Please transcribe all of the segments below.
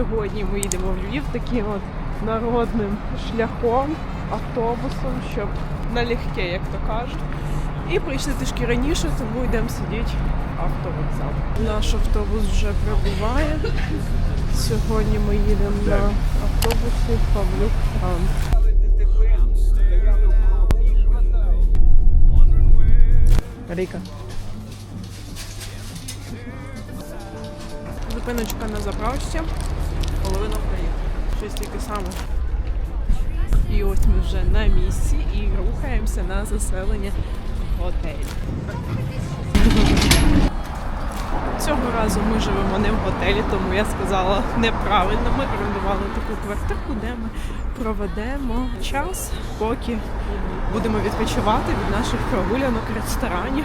Сьогодні ми їдемо в Львів таким от народним шляхом, автобусом, щоб налегке, як то кажуть. І прийшли трішки раніше, тому йдемо сидіти в автовокзал. Наш автобус вже прибуває. Сьогодні ми їдемо на автобусі Павлюк Франк. Ріка. Зупиночка на заправці. Половина проїхала. Щось таке саме. І ось ми вже на місці і рухаємося на заселення в готель. Цього разу ми живемо не в готелі, тому я сказала неправильно. Ми орендували таку квартирку, де ми проведемо час, поки будемо відпочивати від наших прогулянок, ресторанів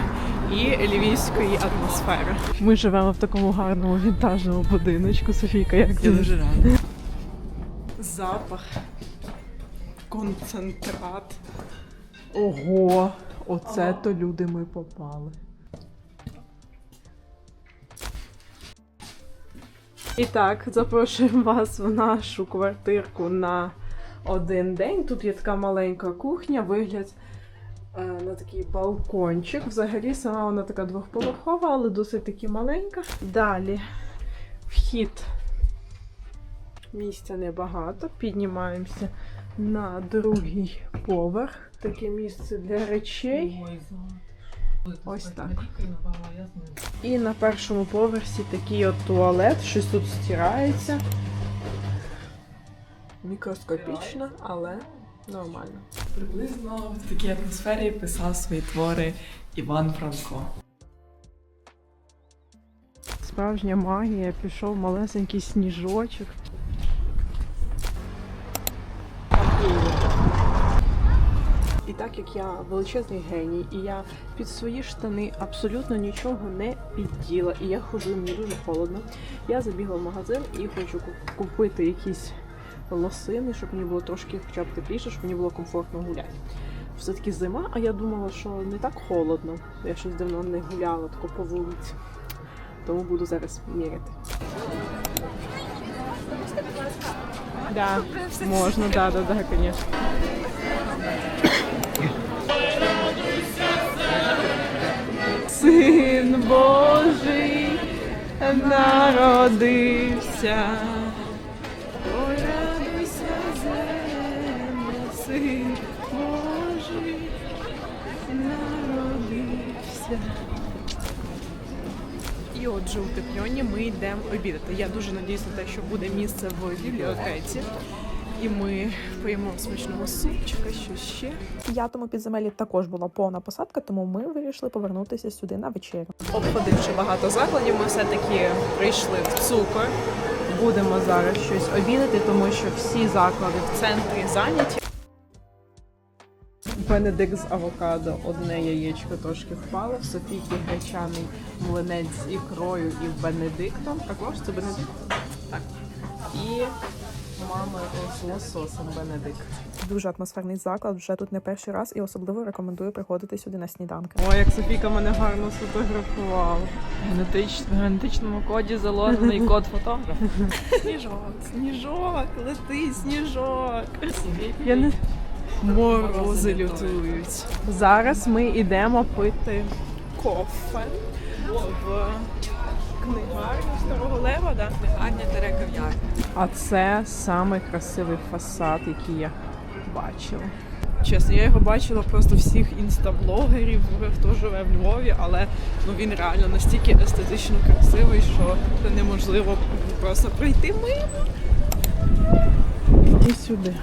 і львівської атмосфери. Ми живемо в такому гарному вінтажному будиночку. Софійка, як ти? дуже рада. Запах. Концентрат. Ого, оце то люди ми попали. І так, запрошуємо вас в нашу квартирку на один день. Тут є така маленька кухня, вигляд на такий балкончик. Взагалі сама вона така двохповерхова, але досить таки маленька. Далі вхід. Місця небагато. Піднімаємося на другий поверх. Таке місце для речей. Ось так. І на першому поверсі такий от туалет, щось тут стирається. Мікроскопічно, але нормально. Приблизно в такій атмосфері писав свої твори Іван Франко. Справжня магія, пішов малесенький сніжочок. І так як я величезний геній, і я під свої штани абсолютно нічого не підділа, і я ходжу, мені дуже холодно. Я забігла в магазин і хочу купити якісь лосини, щоб мені було трошки хоча б тепліше, щоб мені було комфортно гуляти. Все-таки зима, а я думала, що не так холодно. Я щось давно не гуляла тако по вулиці. Тому буду зараз міряти. Да, можна, да, да, да, конечно. Син Божий народився. Божий народився. І отже, у Тепльоні ми йдемо обідати. Я дуже надіюсь на те, що буде місце в бібліотеці. І ми поїмо смачного супчика, що ще. В п'ятому підземеллі також була повна посадка, тому ми вирішили повернутися сюди на вечерю. Обходивши багато закладів, ми все-таки прийшли в цукор. Будемо зараз щось обідати, тому що всі заклади в центрі зайняті. Бенедикт з авокадо, одне яєчко трошки впало, в Софійки гречаний млинець з ікрою і Бенедиктом. Також це Бенедикт? Так. І мама з лососом Бенедикт. Дуже атмосферний заклад, вже тут не перший раз і особливо рекомендую приходити сюди на сніданки. Ой, як Софійка мене гарно сфотографувала. Генетич... В генетичному коді заложений код фотографа. Сніжок, сніжок, лети, сніжок. Я не морози лютують. Зараз ми йдемо пити кофе в книгарню Старого Лева, да? Аня тере кав'ярня. А це самий красивий фасад, який я бачила. Чесно, я його бачила просто всіх інстаблогерів, хто живе в Львові, але ну він реально настільки естетично красивий, що це неможливо просто пройти мимо. І сюди.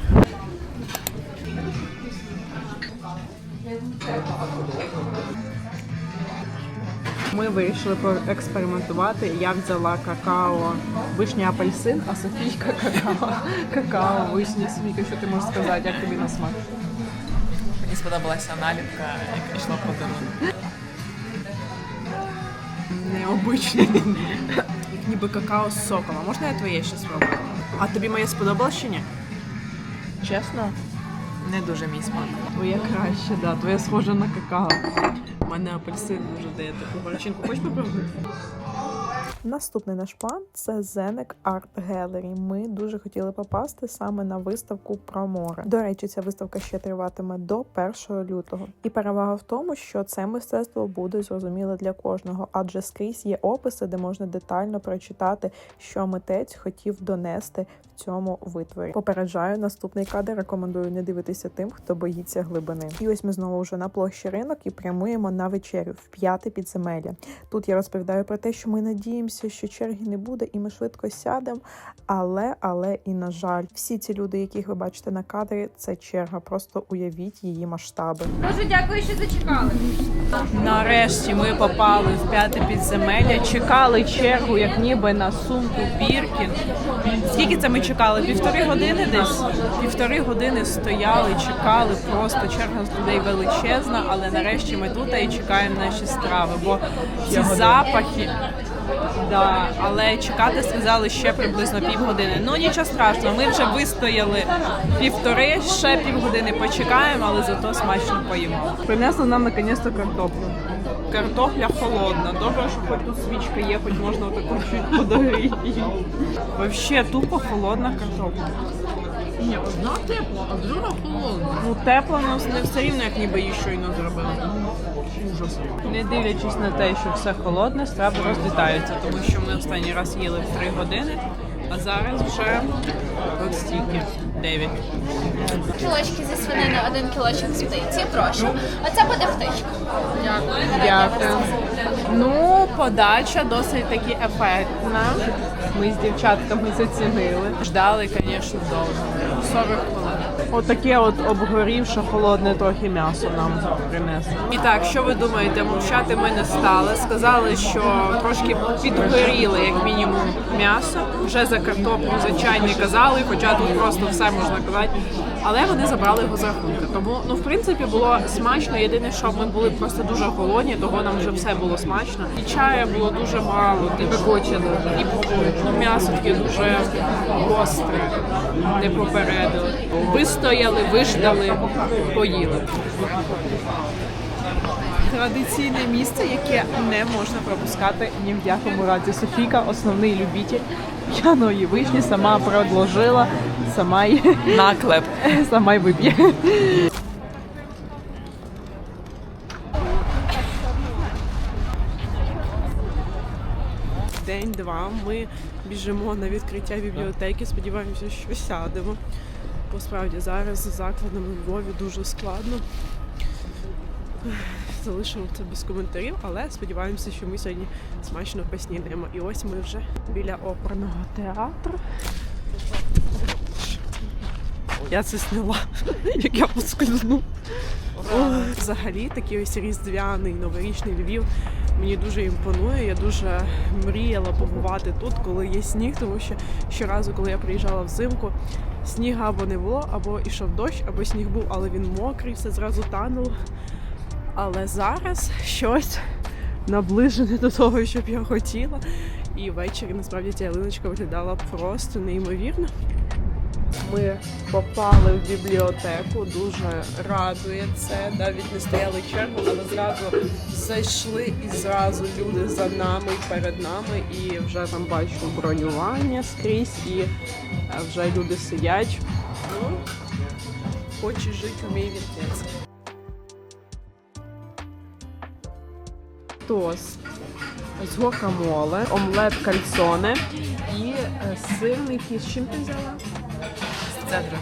Ми вирішили поекспериментувати. Я взяла какао вишня апельсин, а Софійка какао, какао вишня. Софійка, що ти можеш сказати, як тобі на смак? Мені сподобалася наліпка, яка йшла по дому. Необичний. Як ніби какао з соком. А можна я твоє ще спробую? А тобі моє сподобалось чи ні? Чесно? Не дуже мій смак. Твоє краще, да. Твоє схоже на какао. У мене апельсин дуже дає таку горчинку. Хочеш попробувати? Наступний наш план це Зенек Арт Gallery. Ми дуже хотіли попасти саме на виставку про море. До речі, ця виставка ще триватиме до 1 лютого. І перевага в тому, що це мистецтво буде зрозуміле для кожного, адже скрізь є описи, де можна детально прочитати, що митець хотів донести в цьому витворі. Попереджаю, наступний кадр рекомендую не дивитися тим, хто боїться глибини. І ось ми знову вже на площі ринок і прямуємо на вечерю в п'яте підземелля. Тут я розповідаю про те, що ми надіємося, що черги не буде, і ми швидко сядемо. Але, але і на жаль, всі ці люди, яких ви бачите на кадрі, це черга. Просто уявіть її масштаби. Дуже дякую, що зачекали. Нарешті ми попали в п'яте підземелля. Чекали чергу, як ніби на сумку Біркін. Скільки це ми чекали? Півтори години десь? Півтори години стояли, чекали. Просто черга з людей величезна, але нарешті ми тут і чекаємо наші страви. Бо ці запахи. Да, але чекати сказали ще приблизно півгодини. Ну нічого страшного, ми вже вистояли півтори, ще півгодини почекаємо, але зато смачно поїмо. Принесли нам наконець-то картоплю. Картопля холодна. Добре, що хоч тут свічка є, хоч можна отаку чуть подогріти. Вообще тупо холодна картопля. Ні, одна тепла, а друга холодна. Ну тепло, але не все рівно, як ніби її щойно зробили. Ужас. Не дивлячись на те, що все холодне, страви розлітаються, тому що ми останній раз їли в 3 години, а зараз вже от стільки 9. Кілочки зі свинини, один кілочок з птиці, прошу. А це буде птичка. Дякую. Ну, подача досить таки ефектна. Ми з дівчатками зацінили. Ждали, звісно, довго. 40 хвилин. Отаке от обгорівше холодне трохи м'ясо нам принесли. І так, що ви думаєте, мовчати ми не стали. Сказали, що трошки підгоріли, як мінімум, м'ясо. Вже за картоплю звичайно не казали, хоча тут просто все можна казати. Але вони забрали його з рахунку. Тому, ну, в принципі, було смачно. Єдине, що ми були просто дуже голодні, того нам вже все було смачно. І чаю було дуже мало, типу, і ну, м'ясо таке дуже гостре, не попередили. Вистояли, виждали, поїли. Традиційне місце, яке не можна пропускати ні в якому разі. Софійка, основний любитель п'яної вишні, сама предложила, сама й Наклеп. сама й вип'є. День-два. Ми біжимо на відкриття бібліотеки. Сподіваємося, що сядемо. Бо справді зараз з закладами в Львові дуже складно. Залишимо це без коментарів, але сподіваємося, що ми сьогодні смачно поснідаємо. І ось ми вже біля оперного театру. Я це сняла, як я поскользну. Взагалі, такий ось різдвяний новорічний Львів мені дуже імпонує. Я дуже мріяла побувати тут, коли є сніг, тому що щоразу, коли я приїжджала взимку, сніга або не було, або ішов дощ, або сніг був, але він мокрий, все зразу тануло. Але зараз щось наближене до того, що б я хотіла. І ввечері насправді ця ялиночка виглядала просто неймовірно. Ми попали в бібліотеку, дуже радує це. Навіть не стояли чергу, але зразу зайшли і зразу люди за нами і перед нами. І вже там бачу бронювання скрізь, і е, вже люди сидять. Ну, хочеш жити, вмій вертеться. Тост з гуакамоле, омлет кальцоне і е, сирники. З чим ти взяла? Цедра.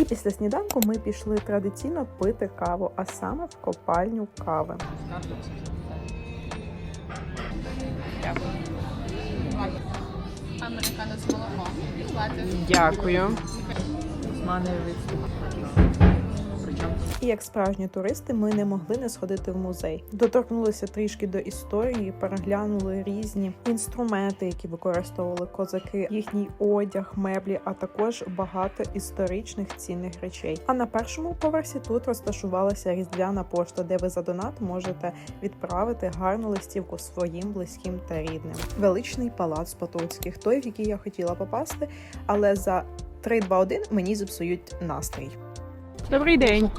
І після сніданку ми пішли традиційно пити каву, а саме в копальню кави. Американо з молоком. Лати. Дякую. І як справжні туристи, ми не могли не сходити в музей. Доторкнулися трішки до історії, переглянули різні інструменти, які використовували козаки, їхній одяг, меблі, а також багато історичних цінних речей. А на першому поверсі тут розташувалася різдвяна пошта, де ви за донат можете відправити гарну листівку своїм близьким та рідним. Величний палац Потоцьких, той, в який я хотіла попасти, але за 3-2-1 мені зіпсують настрій. Добрий день.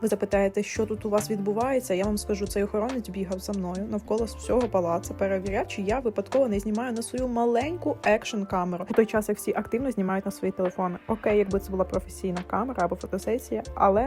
Ви запитаєте, що тут у вас відбувається? Я вам скажу, цей охоронець бігав за мною навколо всього палацу, перевіряв, чи я випадково не знімаю на свою маленьку екшн камеру. У той час, як всі активно знімають на свої телефони. Окей, якби це була професійна камера або фотосесія, але.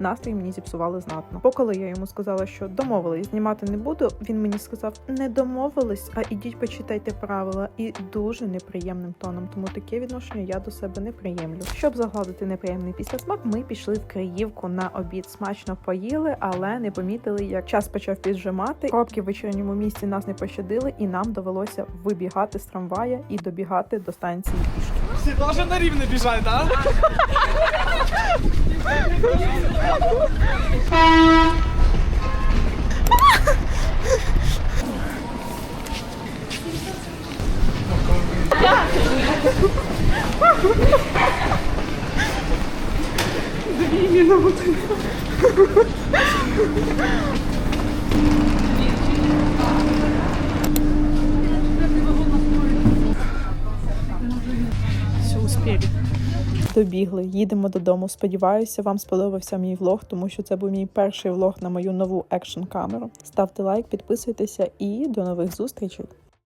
Настрій мені зіпсували знатно. Бо я йому сказала, що домовились, знімати не буду, він мені сказав: не домовились, а ідіть почитайте правила і дуже неприємним тоном. Тому таке відношення я до себе не приємлю. Щоб загладити неприємний післясмак, ми пішли в Криївку на обід. Смачно поїли, але не помітили, як час почав піджимати. Пробки в вечірньому місці нас не пощадили, і нам довелося вибігати з трамвая і добігати до станції пішки. Всі должны на рівне біжать, да? Все, Добігли, їдемо додому. Сподіваюся, вам сподобався мій влог, тому що це був мій перший влог на мою нову екшн камеру. Ставте лайк, підписуйтеся і до нових зустрічей.